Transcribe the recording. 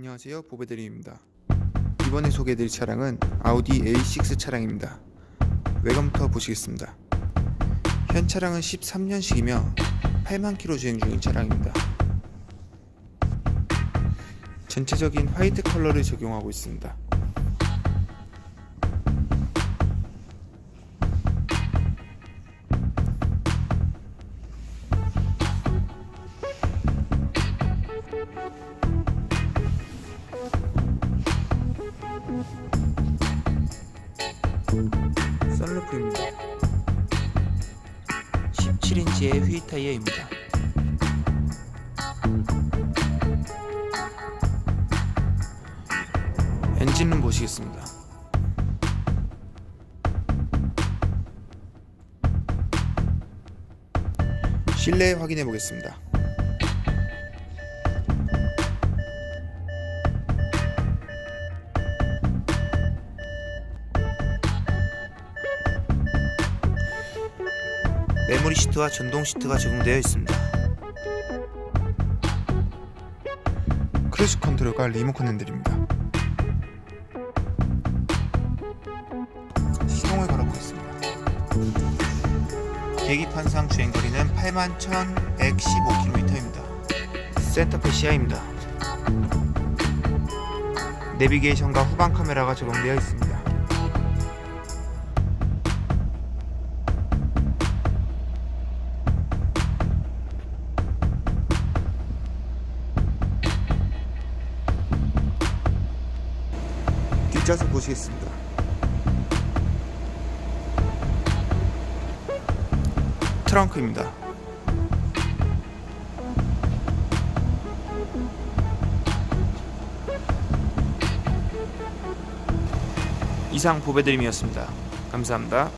안녕하세요. 보배드림입니다. 이번에 소개해드릴 차량은 아우디 A6 차량입니다. 외관부터 보시겠습니다. 현 차량은 13년식이며 8만 킬로 주행 중인 차량입니다. 전체적인 화이트 컬러를 적용하고 있습니다 썬루프입니다. 17인치의 휠 타이어입니다. 엔진룸 보시겠습니다. 실내 확인해 보겠습니다 메모리 시트와 전동 시트가 적용되어 있습니다. 크루즈 컨트롤과 리모컨 핸들입니다. 시동을 걸어보겠습니다. 계기판상 주행거리는 81,115km입니다. 센터페 시야입니다. 내비게이션과 후방 카메라가 적용되어 있습니다. 뒷좌석 보시겠습니다. 트렁크입니다. 이상 보배드림이었습니다. 감사합니다.